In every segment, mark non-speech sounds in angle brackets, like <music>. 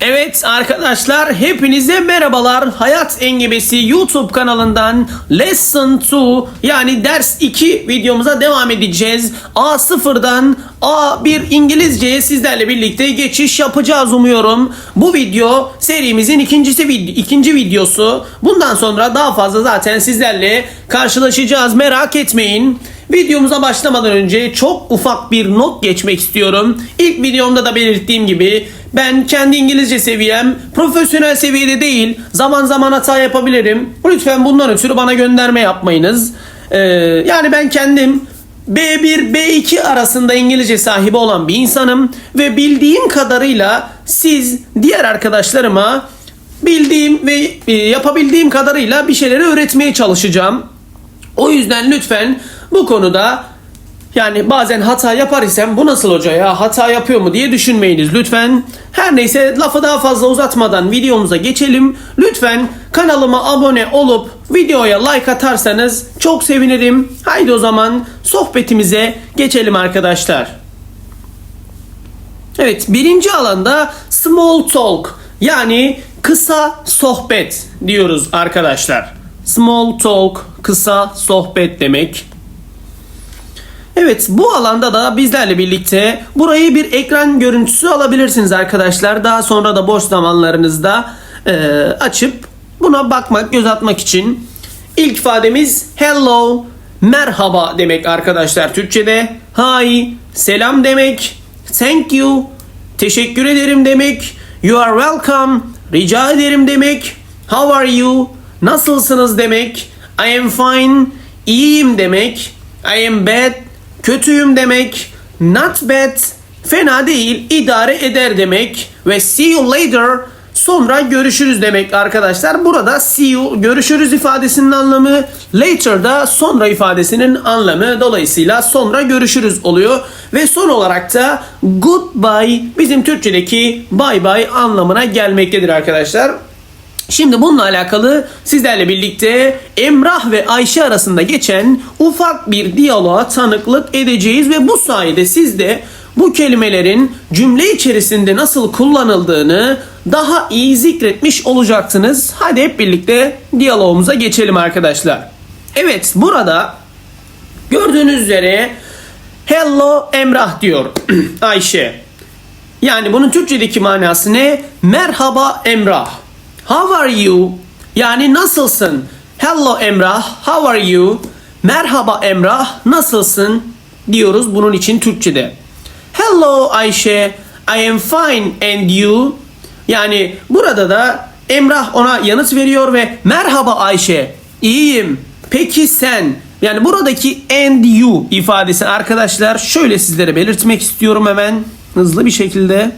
Evet arkadaşlar hepinize merhabalar. Hayat Engebesi YouTube kanalından Lesson 2 yani ders 2 videomuza devam edeceğiz. A0'dan A1 İngilizceye sizlerle birlikte geçiş yapacağız umuyorum. Bu video serimizin ikincisi ikinci videosu. Bundan sonra daha fazla zaten sizlerle karşılaşacağız merak etmeyin. Videomuza başlamadan önce çok ufak bir not geçmek istiyorum. İlk videomda da belirttiğim gibi ben kendi İngilizce seviyem profesyonel seviyede değil. Zaman zaman hata yapabilirim. Lütfen bundan ötürü bana gönderme yapmayınız. Ee, yani ben kendim B1 B2 arasında İngilizce sahibi olan bir insanım ve bildiğim kadarıyla siz diğer arkadaşlarıma bildiğim ve e, yapabildiğim kadarıyla bir şeyleri öğretmeye çalışacağım. O yüzden lütfen bu konuda yani bazen hata yapar isem bu nasıl hoca ya hata yapıyor mu diye düşünmeyiniz lütfen. Her neyse lafı daha fazla uzatmadan videomuza geçelim. Lütfen kanalıma abone olup videoya like atarsanız çok sevinirim. Haydi o zaman sohbetimize geçelim arkadaşlar. Evet birinci alanda small talk yani kısa sohbet diyoruz arkadaşlar. Small talk kısa sohbet demek. Evet bu alanda da bizlerle birlikte burayı bir ekran görüntüsü alabilirsiniz arkadaşlar. Daha sonra da boş zamanlarınızda e, açıp buna bakmak, göz atmak için. İlk ifademiz hello, merhaba demek arkadaşlar Türkçe'de. Hi, selam demek. Thank you, teşekkür ederim demek. You are welcome, rica ederim demek. How are you, nasılsınız demek. I am fine, iyiyim demek. I am bad, kötüyüm demek. Not bad, fena değil, idare eder demek. Ve see you later, sonra görüşürüz demek arkadaşlar. Burada see you, görüşürüz ifadesinin anlamı, later da sonra ifadesinin anlamı. Dolayısıyla sonra görüşürüz oluyor. Ve son olarak da goodbye bizim Türkçedeki bye bye anlamına gelmektedir arkadaşlar. Şimdi bununla alakalı sizlerle birlikte Emrah ve Ayşe arasında geçen ufak bir diyaloğa tanıklık edeceğiz ve bu sayede siz de bu kelimelerin cümle içerisinde nasıl kullanıldığını daha iyi zikretmiş olacaksınız. Hadi hep birlikte diyalogumuza geçelim arkadaşlar. Evet burada gördüğünüz üzere Hello Emrah diyor <clears throat> Ayşe. Yani bunun Türkçedeki manası ne? Merhaba Emrah. How are you? Yani nasılsın? Hello Emrah, how are you? Merhaba Emrah, nasılsın? Diyoruz bunun için Türkçede. Hello Ayşe, I am fine and you? Yani burada da Emrah ona yanıt veriyor ve merhaba Ayşe, iyiyim. Peki sen? Yani buradaki and you ifadesi arkadaşlar şöyle sizlere belirtmek istiyorum hemen hızlı bir şekilde.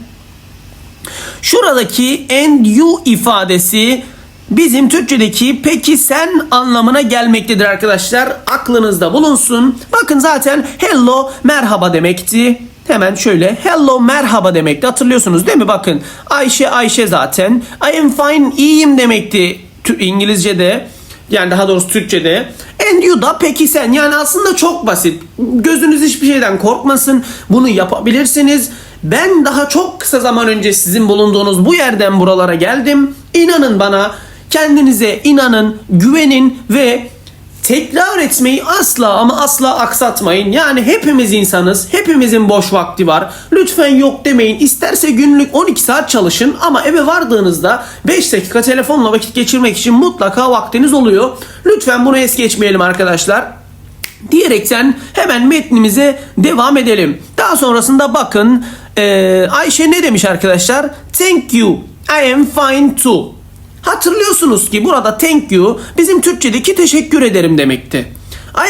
Şuradaki and you ifadesi bizim Türkçedeki peki sen anlamına gelmektedir arkadaşlar. Aklınızda bulunsun. Bakın zaten hello merhaba demekti. Hemen şöyle hello merhaba demekti. Hatırlıyorsunuz değil mi? Bakın Ayşe Ayşe zaten. I am fine iyiyim demekti İngilizce'de. Yani daha doğrusu Türkçe'de. And you da peki sen. Yani aslında çok basit. Gözünüz hiçbir şeyden korkmasın. Bunu yapabilirsiniz. Ben daha çok kısa zaman önce sizin bulunduğunuz bu yerden buralara geldim. İnanın bana kendinize inanın, güvenin ve tekrar etmeyi asla ama asla aksatmayın. Yani hepimiz insanız. Hepimizin boş vakti var. Lütfen yok demeyin. İsterse günlük 12 saat çalışın ama eve vardığınızda 5 dakika telefonla vakit geçirmek için mutlaka vaktiniz oluyor. Lütfen bunu es geçmeyelim arkadaşlar diyerekten hemen metnimize devam edelim. Daha sonrasında bakın eee, Ayşe ne demiş arkadaşlar? Thank you. I am fine too. Hatırlıyorsunuz ki burada thank you bizim Türkçedeki teşekkür ederim demekti.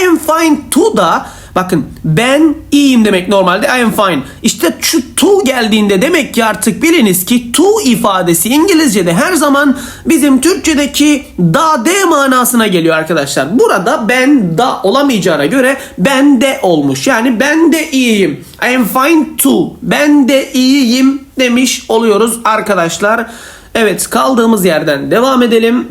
I am fine too da bakın ben iyiyim demek normalde I am fine. İşte şu to geldiğinde demek ki artık biliniz ki to ifadesi İngilizce'de her zaman bizim Türkçedeki da de manasına geliyor arkadaşlar. Burada ben da olamayacağına göre ben de olmuş. Yani ben de iyiyim. I am fine too. Ben de iyiyim demiş oluyoruz arkadaşlar. Evet kaldığımız yerden devam edelim.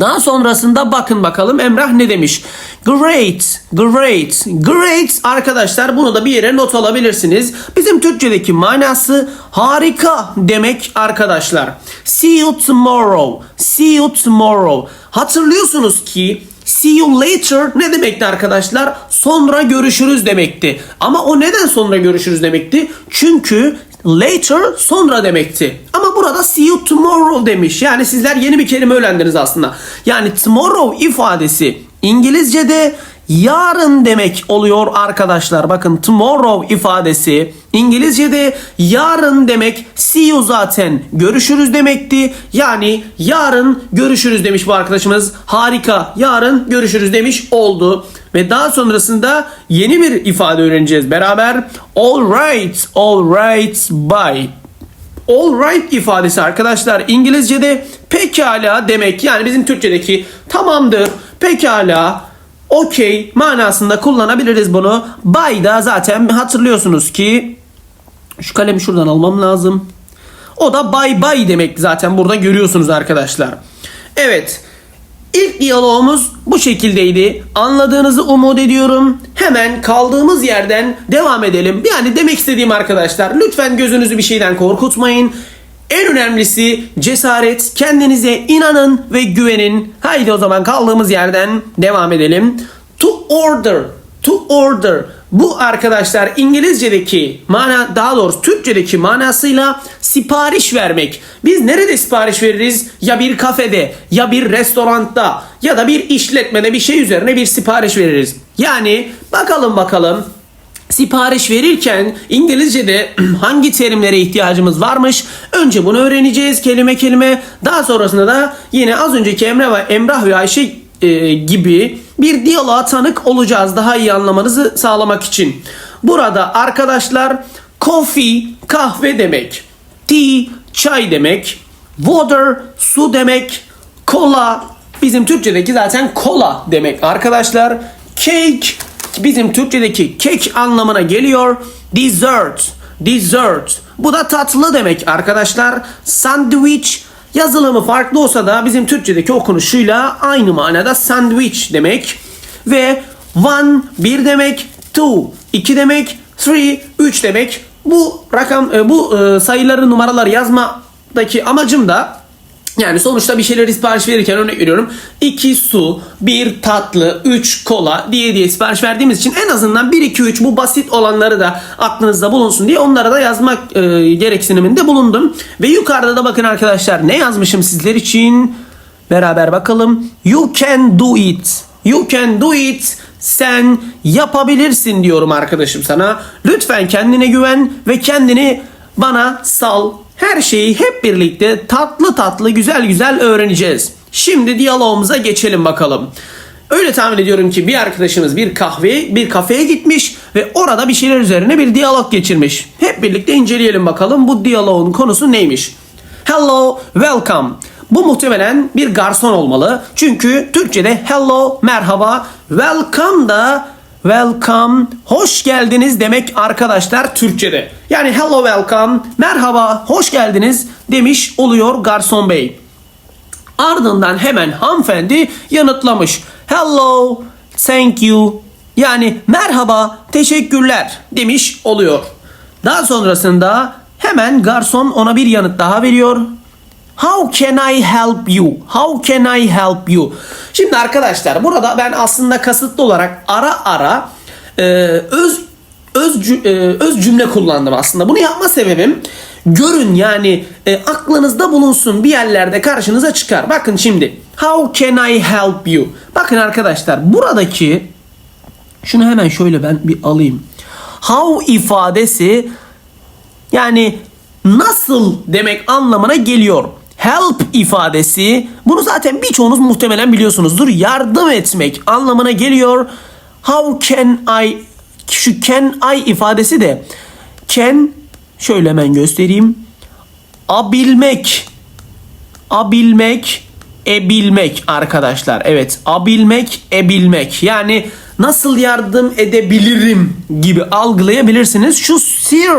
Daha sonrasında bakın bakalım Emrah ne demiş? Great, great, great arkadaşlar bunu da bir yere not alabilirsiniz. Bizim Türkçedeki manası harika demek arkadaşlar. See you tomorrow, see you tomorrow. Hatırlıyorsunuz ki See you later ne demekti arkadaşlar? Sonra görüşürüz demekti. Ama o neden sonra görüşürüz demekti? Çünkü later sonra demekti. Ama burada see you tomorrow demiş. Yani sizler yeni bir kelime öğrendiniz aslında. Yani tomorrow ifadesi İngilizce'de yarın demek oluyor arkadaşlar. Bakın tomorrow ifadesi İngilizce'de yarın demek. See you zaten görüşürüz demekti. Yani yarın görüşürüz demiş bu arkadaşımız. Harika. Yarın görüşürüz demiş oldu. Ve daha sonrasında yeni bir ifade öğreneceğiz beraber. All right, all right, bye. All right ifadesi arkadaşlar İngilizce'de pekala demek. Yani bizim Türkçedeki tamamdır, pekala, okey manasında kullanabiliriz bunu. Bye da zaten hatırlıyorsunuz ki şu kalemi şuradan almam lazım. O da bye bye demek zaten burada görüyorsunuz arkadaşlar. Evet. İlk diyalogumuz bu şekildeydi. Anladığınızı umut ediyorum. Hemen kaldığımız yerden devam edelim. Yani demek istediğim arkadaşlar lütfen gözünüzü bir şeyden korkutmayın. En önemlisi cesaret, kendinize inanın ve güvenin. Haydi o zaman kaldığımız yerden devam edelim. To order, to order. Bu arkadaşlar İngilizce'deki mana daha doğrusu Türkçedeki manasıyla sipariş vermek. Biz nerede sipariş veririz? Ya bir kafede, ya bir restoranda, ya da bir işletmede bir şey üzerine bir sipariş veririz. Yani bakalım bakalım Sipariş verirken İngilizce'de <clears throat> hangi terimlere ihtiyacımız varmış? Önce bunu öğreneceğiz kelime kelime. Daha sonrasında da yine az önceki Emre ve Emrah ve Ayşe e, gibi bir diyaloğa tanık olacağız daha iyi anlamanızı sağlamak için. Burada arkadaşlar coffee kahve demek. Tea çay demek. Water su demek. Kola bizim Türkçedeki zaten kola demek arkadaşlar. Cake bizim Türkçedeki kek anlamına geliyor. Dessert, dessert. Bu da tatlı demek arkadaşlar. Sandwich yazılımı farklı olsa da bizim Türkçedeki okunuşuyla aynı manada sandwich demek. Ve one bir demek, two iki demek, three üç demek. Bu rakam e, bu e, sayıları numaralar yazmadaki amacım da yani sonuçta bir şeyleri sipariş verirken örnek veriyorum. 2 su, 1 tatlı, 3 kola diye diye sipariş verdiğimiz için en azından 1 2 3 bu basit olanları da aklınızda bulunsun diye onlara da yazmak e, gereksiniminde bulundum. Ve yukarıda da bakın arkadaşlar ne yazmışım sizler için. Beraber bakalım. You can do it. You can do it. Sen yapabilirsin diyorum arkadaşım sana. Lütfen kendine güven ve kendini bana sal. Her şeyi hep birlikte tatlı tatlı güzel güzel öğreneceğiz. Şimdi diyalogumuza geçelim bakalım. Öyle tahmin ediyorum ki bir arkadaşımız bir kahve, bir kafeye gitmiş ve orada bir şeyler üzerine bir diyalog geçirmiş. Hep birlikte inceleyelim bakalım bu diyalogun konusu neymiş. Hello, welcome. Bu muhtemelen bir garson olmalı. Çünkü Türkçe'de hello, merhaba, welcome da welcome, hoş geldiniz demek arkadaşlar Türkçe'de. Yani hello, welcome, merhaba, hoş geldiniz demiş oluyor garson bey. Ardından hemen hanımefendi yanıtlamış. Hello, thank you. Yani merhaba, teşekkürler demiş oluyor. Daha sonrasında hemen garson ona bir yanıt daha veriyor. How can I help you? How can I help you? Şimdi arkadaşlar burada ben aslında kasıtlı olarak ara ara e, öz öz e, öz cümle kullandım aslında. Bunu yapma sebebim görün yani e, aklınızda bulunsun bir yerlerde karşınıza çıkar. Bakın şimdi how can I help you? Bakın arkadaşlar buradaki şunu hemen şöyle ben bir alayım. How ifadesi yani nasıl demek anlamına geliyor. Help ifadesi bunu zaten birçoğunuz muhtemelen biliyorsunuzdur. Yardım etmek anlamına geliyor. How can I şu can I ifadesi de can şöyle hemen göstereyim. Abilmek abilmek ebilmek arkadaşlar. Evet abilmek ebilmek yani nasıl yardım edebilirim gibi algılayabilirsiniz. Şu sir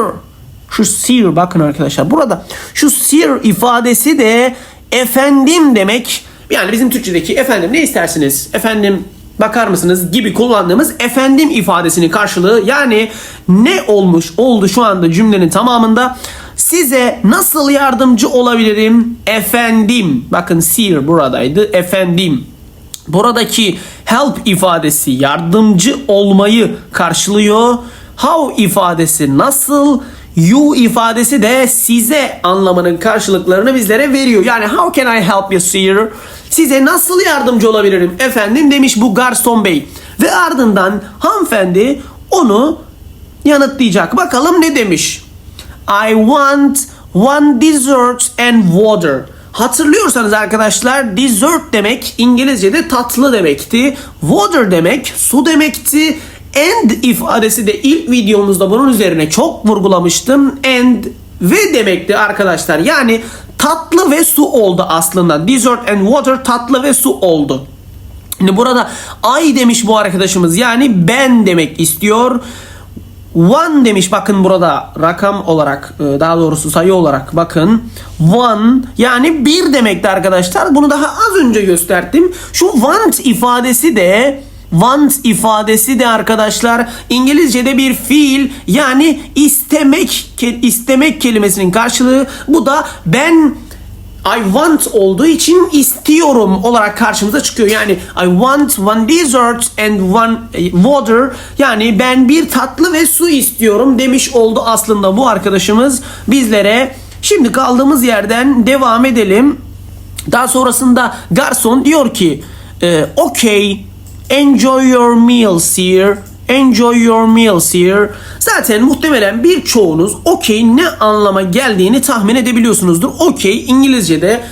şu sir bakın arkadaşlar burada şu sir ifadesi de efendim demek. Yani bizim Türkçedeki efendim ne istersiniz? Efendim bakar mısınız? Gibi kullandığımız efendim ifadesinin karşılığı. Yani ne olmuş oldu şu anda cümlenin tamamında? Size nasıl yardımcı olabilirim? Efendim. Bakın sir buradaydı. Efendim. Buradaki help ifadesi yardımcı olmayı karşılıyor. How ifadesi nasıl you ifadesi de size anlamının karşılıklarını bizlere veriyor. Yani how can I help you sir? Size nasıl yardımcı olabilirim efendim demiş bu garson bey. Ve ardından hanımefendi onu yanıtlayacak. Bakalım ne demiş? I want one dessert and water. Hatırlıyorsanız arkadaşlar dessert demek İngilizce'de tatlı demekti. Water demek su demekti. And ifadesi de ilk videomuzda bunun üzerine çok vurgulamıştım. And ve demekti arkadaşlar. Yani tatlı ve su oldu aslında. Dessert and water tatlı ve su oldu. Şimdi burada I demiş bu arkadaşımız yani ben demek istiyor. One demiş bakın burada rakam olarak e, daha doğrusu sayı olarak bakın. One yani bir demekti arkadaşlar. Bunu daha az önce gösterdim. Şu want ifadesi de want ifadesi de arkadaşlar İngilizce'de bir fiil yani istemek istemek kelimesinin karşılığı. Bu da ben I want olduğu için istiyorum olarak karşımıza çıkıyor. Yani I want one dessert and one eh, water. Yani ben bir tatlı ve su istiyorum demiş oldu aslında bu arkadaşımız bizlere. Şimdi kaldığımız yerden devam edelim. Daha sonrasında garson diyor ki e, okay enjoy your meal sir Enjoy your meal sir. Zaten muhtemelen birçoğunuz okey ne anlama geldiğini tahmin edebiliyorsunuzdur. Okey İngilizce'de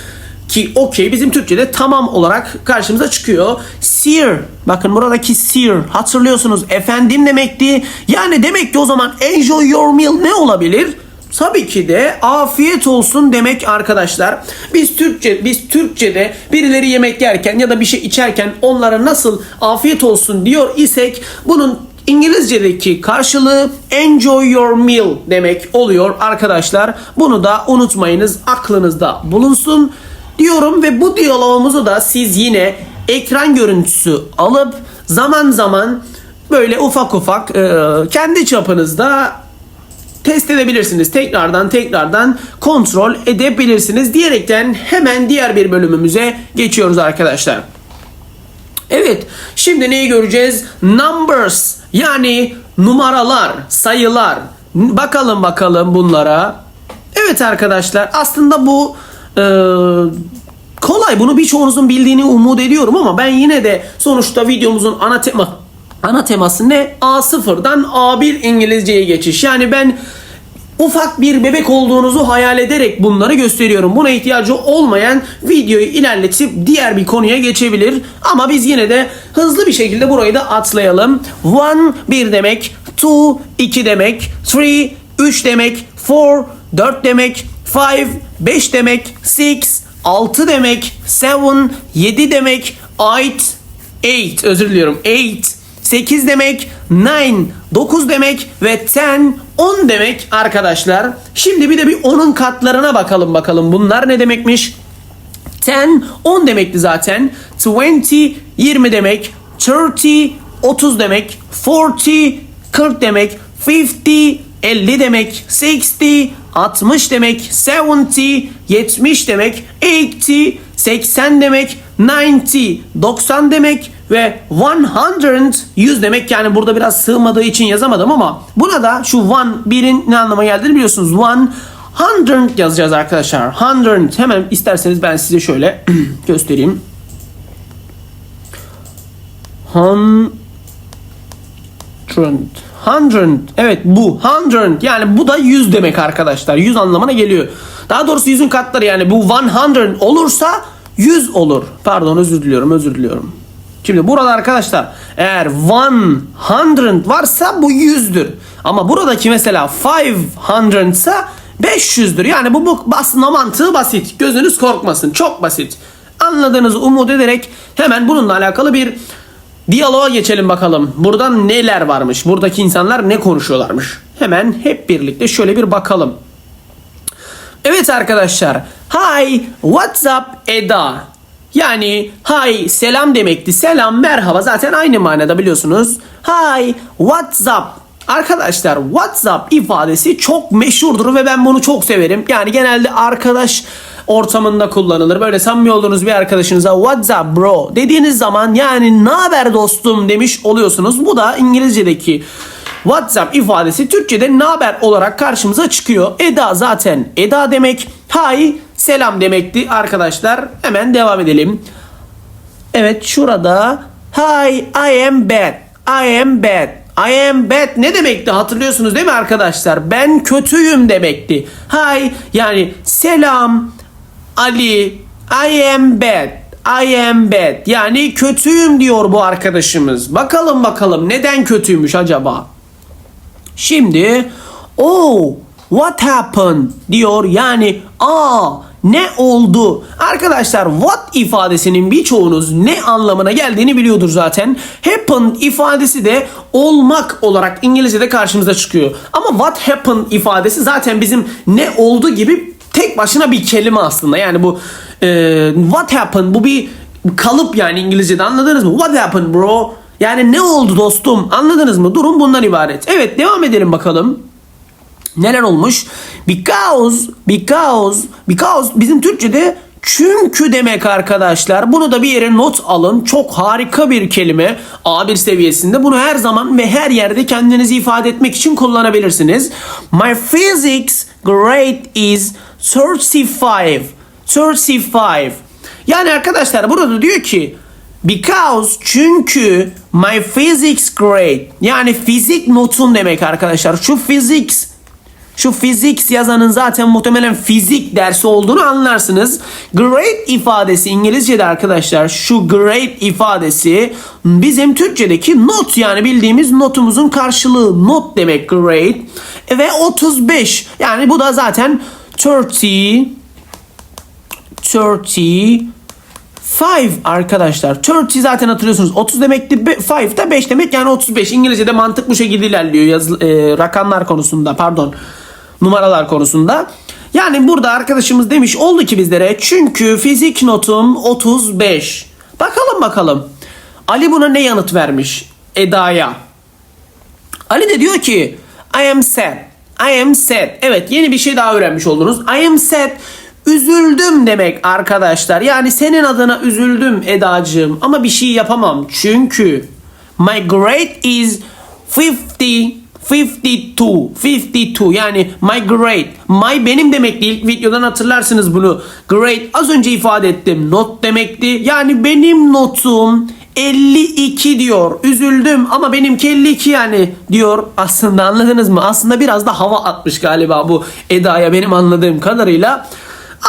ki okey bizim Türkçe'de tamam olarak karşımıza çıkıyor. Sir. Bakın buradaki sir hatırlıyorsunuz efendim demekti. Yani demek ki o zaman enjoy your meal ne olabilir? Tabii ki de afiyet olsun demek arkadaşlar. Biz Türkçe biz Türkçe'de birileri yemek yerken ya da bir şey içerken onlara nasıl afiyet olsun diyor isek bunun İngilizce'deki karşılığı enjoy your meal demek oluyor arkadaşlar. Bunu da unutmayınız aklınızda bulunsun diyorum ve bu diyalogumuzu da siz yine ekran görüntüsü alıp zaman zaman böyle ufak ufak e, kendi çapınızda test edebilirsiniz. Tekrardan tekrardan kontrol edebilirsiniz diyerekten hemen diğer bir bölümümüze geçiyoruz arkadaşlar. Evet, şimdi neyi göreceğiz? Numbers yani numaralar, sayılar. Bakalım bakalım bunlara. Evet arkadaşlar, aslında bu e, kolay. Bunu birçoğunuzun bildiğini umut ediyorum ama ben yine de sonuçta videomuzun ana tema ana teması ne? A0'dan A1 İngilizceye geçiş. Yani ben ufak bir bebek olduğunuzu hayal ederek bunları gösteriyorum. Buna ihtiyacı olmayan videoyu ilerletip diğer bir konuya geçebilir. Ama biz yine de hızlı bir şekilde burayı da atlayalım. One bir demek, two iki demek, three üç demek, four dört demek, five beş demek, six altı demek, seven yedi demek, eight eight özür diliyorum eight 8 demek, 9 9 demek ve 10 10 demek arkadaşlar. Şimdi bir de bir 10'un katlarına bakalım bakalım bunlar ne demekmiş? 10 10 demekti zaten. 20 20 demek. 30 30 demek. 40 40 demek. 50 50 demek. 60 60 demek. 70 70 demek. 80 80 demek. 90 90 demek ve 100 100 demek yani burada biraz sığmadığı için yazamadım ama buna da şu one birin ne anlama geldiğini biliyorsunuz. One hundred yazacağız arkadaşlar. Hundred hemen isterseniz ben size şöyle <clears throat> göstereyim. Hundred. Hundred. Evet bu. Hundred. Yani bu da 100 demek arkadaşlar. 100 anlamına geliyor. Daha doğrusu yüzün katları yani bu 100 olursa 100 olur. Pardon özür diliyorum özür diliyorum. Şimdi burada arkadaşlar eğer 100 varsa bu 100'dür. Ama buradaki mesela 500 ise 500'dür. Yani bu, bu aslında mantığı basit. Gözünüz korkmasın. Çok basit. Anladığınızı umut ederek hemen bununla alakalı bir diyaloğa geçelim bakalım. Buradan neler varmış? Buradaki insanlar ne konuşuyorlarmış? Hemen hep birlikte şöyle bir bakalım. Evet arkadaşlar. Hi, what's up Eda? Yani hi selam demekti. Selam merhaba zaten aynı manada biliyorsunuz. Hi what's up? Arkadaşlar WhatsApp ifadesi çok meşhurdur ve ben bunu çok severim. Yani genelde arkadaş ortamında kullanılır. Böyle samimi olduğunuz bir arkadaşınıza what's up bro dediğiniz zaman yani ne haber dostum demiş oluyorsunuz. Bu da İngilizce'deki WhatsApp ifadesi Türkçe'de ne haber olarak karşımıza çıkıyor. Eda zaten Eda demek. Hi selam demekti arkadaşlar. Hemen devam edelim. Evet şurada Hi I am bad. I am bad. I am bad ne demekti hatırlıyorsunuz değil mi arkadaşlar? Ben kötüyüm demekti. Hi yani selam Ali I am bad. I am bad. Yani kötüyüm diyor bu arkadaşımız. Bakalım bakalım neden kötüymüş acaba? Şimdi oh what happened diyor yani aa ne oldu? Arkadaşlar what ifadesinin birçoğunuz ne anlamına geldiğini biliyordur zaten. Happen ifadesi de olmak olarak İngilizce'de karşımıza çıkıyor. Ama what happened ifadesi zaten bizim ne oldu gibi tek başına bir kelime aslında. Yani bu e, what happened bu bir kalıp yani İngilizce'de anladınız mı? What happened bro? Yani ne oldu dostum? Anladınız mı? Durum bundan ibaret. Evet devam edelim bakalım. Neler olmuş? Because, because, because bizim Türkçe'de çünkü demek arkadaşlar. Bunu da bir yere not alın. Çok harika bir kelime. A1 seviyesinde. Bunu her zaman ve her yerde kendinizi ifade etmek için kullanabilirsiniz. My physics grade is 35. 35. Yani arkadaşlar burada diyor ki Because çünkü my physics grade yani fizik notun demek arkadaşlar. Şu physics şu physics yazanın zaten muhtemelen fizik dersi olduğunu anlarsınız. Grade ifadesi İngilizce'de arkadaşlar şu grade ifadesi bizim Türkçedeki not yani bildiğimiz notumuzun karşılığı not demek grade ve 35 yani bu da zaten 30 30 5 arkadaşlar. 30 zaten hatırlıyorsunuz. 30 demekti. 5 da 5 demek yani 35. İngilizce'de mantık bu şekilde ilerliyor. Yaz, e, rakamlar konusunda pardon. Numaralar konusunda. Yani burada arkadaşımız demiş oldu ki bizlere çünkü fizik notum 35. Bakalım bakalım. Ali buna ne yanıt vermiş? Eda'ya. Ali de diyor ki I am sad. I am sad. Evet yeni bir şey daha öğrenmiş oldunuz. I am sad. Üzüldüm demek arkadaşlar. Yani senin adına üzüldüm Edacığım ama bir şey yapamam. Çünkü my grade is 50 52 52 yani my grade my benim demekti ilk videodan hatırlarsınız bunu. Grade az önce ifade ettim. Not demekti. Yani benim notum 52 diyor. Üzüldüm ama benimki 52 yani diyor. Aslında anladınız mı? Aslında biraz da hava atmış galiba bu Eda'ya benim anladığım kadarıyla.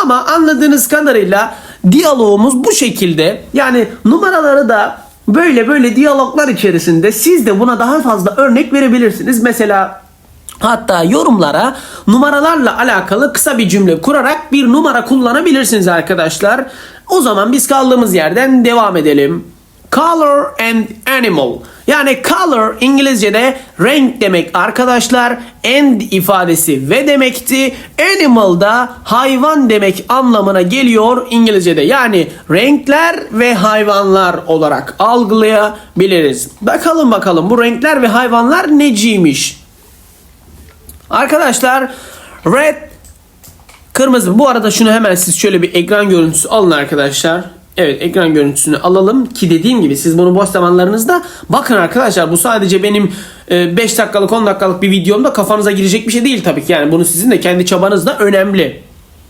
Ama anladığınız kadarıyla diyalogumuz bu şekilde. Yani numaraları da böyle böyle diyaloglar içerisinde siz de buna daha fazla örnek verebilirsiniz. Mesela Hatta yorumlara numaralarla alakalı kısa bir cümle kurarak bir numara kullanabilirsiniz arkadaşlar. O zaman biz kaldığımız yerden devam edelim. Color and animal. Yani color İngilizce'de renk demek arkadaşlar. And ifadesi ve demekti. Animal da hayvan demek anlamına geliyor İngilizce'de. Yani renkler ve hayvanlar olarak algılayabiliriz. Bakalım bakalım bu renkler ve hayvanlar neciymiş? Arkadaşlar red kırmızı. Bu arada şunu hemen siz şöyle bir ekran görüntüsü alın arkadaşlar. Evet ekran görüntüsünü alalım ki dediğim gibi siz bunu boş zamanlarınızda bakın arkadaşlar bu sadece benim 5 dakikalık 10 dakikalık bir videomda kafanıza girecek bir şey değil tabii ki. Yani bunu sizin de kendi çabanızda önemli.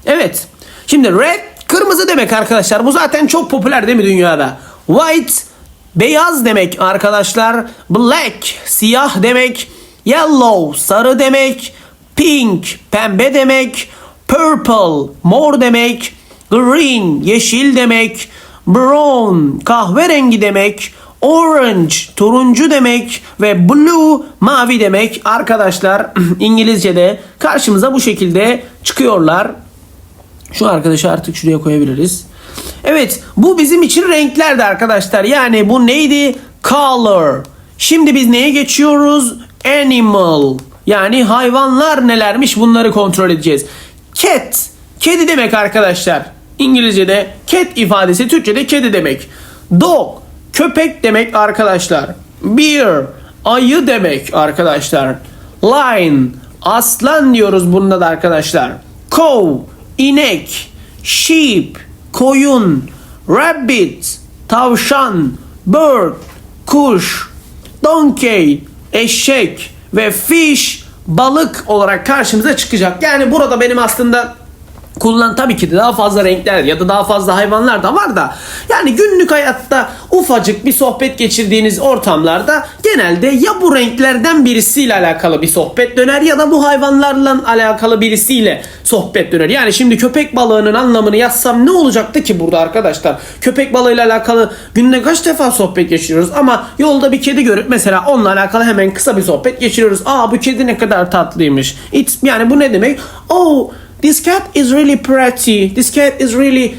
Evet şimdi red kırmızı demek arkadaşlar. Bu zaten çok popüler değil mi dünyada? White beyaz demek arkadaşlar. Black siyah demek. Yellow sarı demek. Pink pembe demek. Purple mor demek green yeşil demek, brown kahverengi demek, orange turuncu demek ve blue mavi demek. Arkadaşlar <clears throat> İngilizce'de karşımıza bu şekilde çıkıyorlar. Şu arkadaşı artık şuraya koyabiliriz. Evet bu bizim için renklerdi arkadaşlar. Yani bu neydi? Color. Şimdi biz neye geçiyoruz? Animal. Yani hayvanlar nelermiş bunları kontrol edeceğiz. Cat. Kedi demek arkadaşlar. İngilizce'de cat ifadesi Türkçe'de kedi demek. Dog köpek demek arkadaşlar. Bear ayı demek arkadaşlar. Lion aslan diyoruz bunda da arkadaşlar. Cow inek. Sheep koyun. Rabbit tavşan. Bird kuş. Donkey eşek ve fish balık olarak karşımıza çıkacak. Yani burada benim aslında kullan tabii ki de daha fazla renkler ya da daha fazla hayvanlar da var da yani günlük hayatta ufacık bir sohbet geçirdiğiniz ortamlarda genelde ya bu renklerden birisiyle alakalı bir sohbet döner ya da bu hayvanlarla alakalı birisiyle sohbet döner. Yani şimdi köpek balığının anlamını yazsam ne olacaktı ki burada arkadaşlar? Köpek balığıyla alakalı günde kaç defa sohbet geçiriyoruz ama yolda bir kedi görüp mesela onunla alakalı hemen kısa bir sohbet geçiriyoruz. Aa bu kedi ne kadar tatlıymış. It's, yani bu ne demek? Oh This cat is really pretty. This cat is really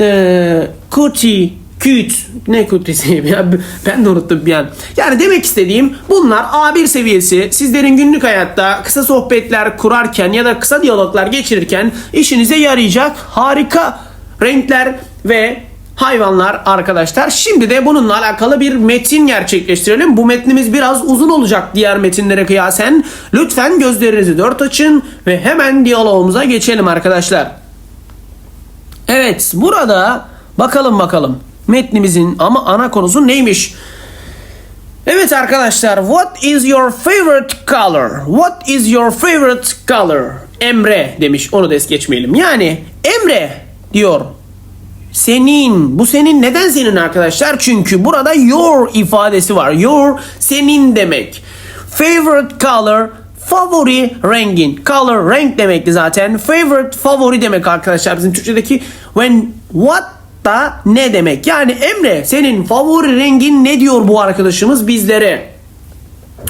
uh, cutie. Cute. Ne kutisi <laughs> ya ben de unuttum bir an. Yani demek istediğim bunlar A1 seviyesi sizlerin günlük hayatta kısa sohbetler kurarken ya da kısa diyaloglar geçirirken işinize yarayacak harika renkler ve hayvanlar arkadaşlar. Şimdi de bununla alakalı bir metin gerçekleştirelim. Bu metnimiz biraz uzun olacak diğer metinlere kıyasen. Lütfen gözlerinizi dört açın ve hemen diyalogumuza geçelim arkadaşlar. Evet burada bakalım bakalım metnimizin ama ana konusu neymiş? Evet arkadaşlar what is your favorite color? What is your favorite color? Emre demiş onu da es geçmeyelim. Yani Emre diyor senin. Bu senin neden senin arkadaşlar? Çünkü burada your ifadesi var. Your senin demek. Favorite color favori rengin. Color renk demekti zaten. Favorite favori demek arkadaşlar bizim Türkçedeki when what da ne demek? Yani Emre senin favori rengin ne diyor bu arkadaşımız bizlere?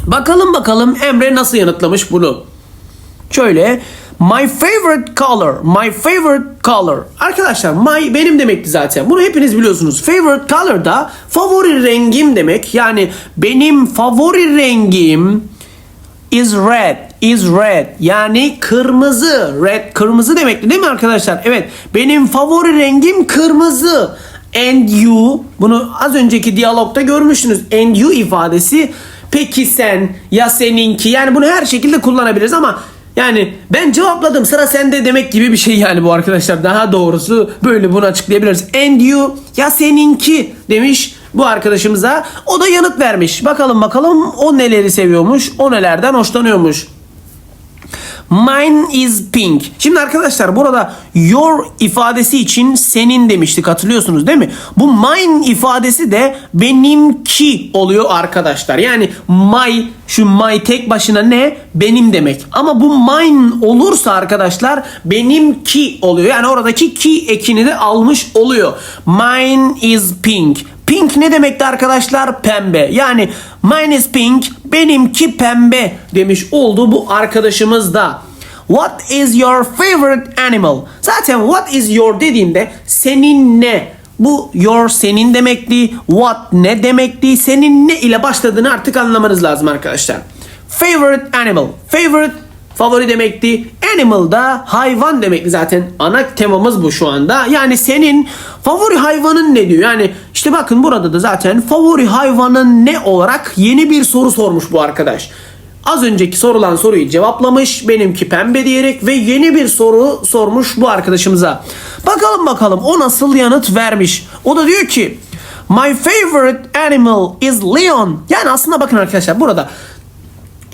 Bakalım bakalım Emre nasıl yanıtlamış bunu. Şöyle My favorite color. My favorite color. Arkadaşlar my benim demekti zaten. Bunu hepiniz biliyorsunuz. Favorite color da favori rengim demek. Yani benim favori rengim is red. Is red. Yani kırmızı. Red kırmızı demekti değil mi arkadaşlar? Evet. Benim favori rengim kırmızı. And you bunu az önceki diyalogda görmüştünüz. And you ifadesi peki sen ya seninki yani bunu her şekilde kullanabiliriz ama yani ben cevapladım sıra sende demek gibi bir şey yani bu arkadaşlar. Daha doğrusu böyle bunu açıklayabiliriz. And you ya seninki demiş bu arkadaşımıza. O da yanıt vermiş. Bakalım bakalım o neleri seviyormuş. O nelerden hoşlanıyormuş. Mine is pink. Şimdi arkadaşlar burada your ifadesi için senin demiştik hatırlıyorsunuz değil mi? Bu mine ifadesi de benimki oluyor arkadaşlar. Yani my şu my tek başına ne? Benim demek. Ama bu mine olursa arkadaşlar benimki oluyor. Yani oradaki ki ekini de almış oluyor. Mine is pink. Pink ne demekti arkadaşlar? Pembe. Yani mine is pink, benimki pembe demiş oldu bu arkadaşımız da. What is your favorite animal? Zaten what is your dediğimde senin ne? Bu your senin demekti. What ne demekti? Senin ne ile başladığını artık anlamanız lazım arkadaşlar. Favorite animal. Favorite favori demekti. Animal da hayvan demekti zaten. Ana temamız bu şu anda. Yani senin favori hayvanın ne diyor? Yani işte bakın burada da zaten favori hayvanın ne olarak yeni bir soru sormuş bu arkadaş. Az önceki sorulan soruyu cevaplamış benimki pembe diyerek ve yeni bir soru sormuş bu arkadaşımıza. Bakalım bakalım o nasıl yanıt vermiş. O da diyor ki My favorite animal is lion. Yani aslında bakın arkadaşlar burada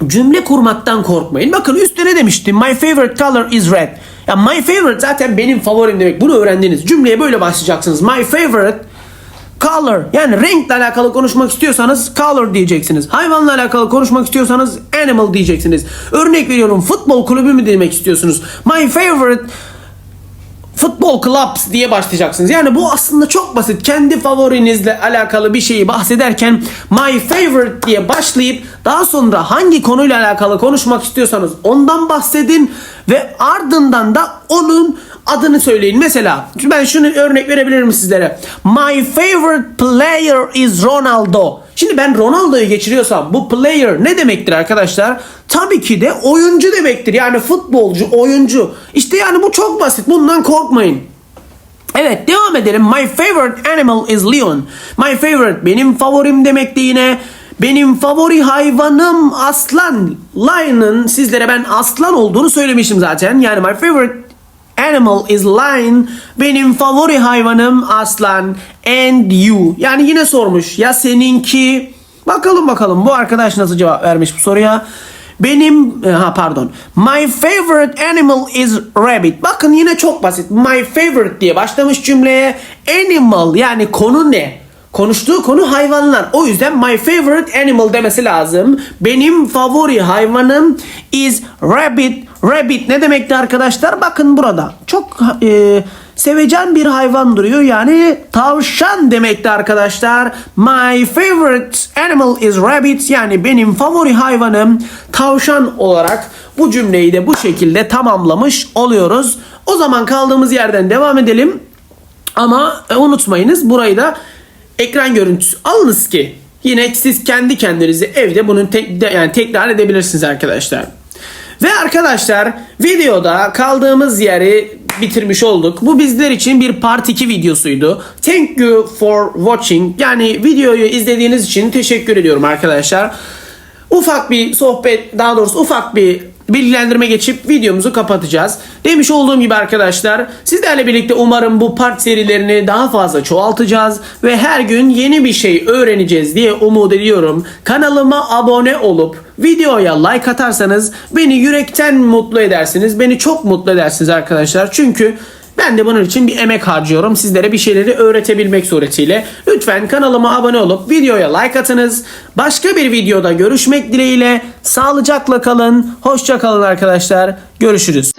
cümle kurmaktan korkmayın. Bakın üstte ne demiştim? My favorite color is red. Ya my favorite zaten benim favorim demek. Bunu öğrendiniz. Cümleye böyle başlayacaksınız. My favorite color yani renkle alakalı konuşmak istiyorsanız color diyeceksiniz. Hayvanla alakalı konuşmak istiyorsanız animal diyeceksiniz. Örnek veriyorum futbol kulübü mü demek istiyorsunuz? My favorite Futbol clubs diye başlayacaksınız. Yani bu aslında çok basit. Kendi favorinizle alakalı bir şeyi bahsederken my favorite diye başlayıp daha sonra hangi konuyla alakalı konuşmak istiyorsanız ondan bahsedin ve ardından da onun adını söyleyin. Mesela ben şunu örnek verebilirim sizlere. My favorite player is Ronaldo. Şimdi ben Ronaldo'yu geçiriyorsam bu player ne demektir arkadaşlar? Tabii ki de oyuncu demektir. Yani futbolcu, oyuncu. İşte yani bu çok basit. Bundan korkmayın. Evet devam edelim. My favorite animal is lion. My favorite benim favorim demekti yine. Benim favori hayvanım aslan. Lion'ın sizlere ben aslan olduğunu söylemiştim zaten. Yani my favorite animal is lion. Benim favori hayvanım aslan. And you. Yani yine sormuş. Ya seninki? Bakalım bakalım bu arkadaş nasıl cevap vermiş bu soruya. Benim ha pardon. My favorite animal is rabbit. Bakın yine çok basit. My favorite diye başlamış cümleye. Animal yani konu ne? Konuştuğu konu hayvanlar. O yüzden my favorite animal demesi lazım. Benim favori hayvanım is rabbit. Rabbit ne demekti arkadaşlar? Bakın burada. Çok e, sevecen bir hayvan duruyor. Yani tavşan demekti arkadaşlar. My favorite animal is rabbit. Yani benim favori hayvanım tavşan olarak bu cümleyi de bu şekilde tamamlamış oluyoruz. O zaman kaldığımız yerden devam edelim. Ama e, unutmayınız burayı da ekran görüntüsü alınız ki yine siz kendi kendinize evde bunu tek, de- yani tekrar edebilirsiniz arkadaşlar. Ve arkadaşlar videoda kaldığımız yeri bitirmiş olduk. Bu bizler için bir part 2 videosuydu. Thank you for watching. Yani videoyu izlediğiniz için teşekkür ediyorum arkadaşlar. Ufak bir sohbet daha doğrusu ufak bir bilgilendirme geçip videomuzu kapatacağız. Demiş olduğum gibi arkadaşlar sizlerle birlikte umarım bu part serilerini daha fazla çoğaltacağız ve her gün yeni bir şey öğreneceğiz diye umut ediyorum. Kanalıma abone olup videoya like atarsanız beni yürekten mutlu edersiniz. Beni çok mutlu edersiniz arkadaşlar. Çünkü ben de bunun için bir emek harcıyorum. Sizlere bir şeyleri öğretebilmek suretiyle. Lütfen kanalıma abone olup videoya like atınız. Başka bir videoda görüşmek dileğiyle. Sağlıcakla kalın. Hoşça kalın arkadaşlar. Görüşürüz.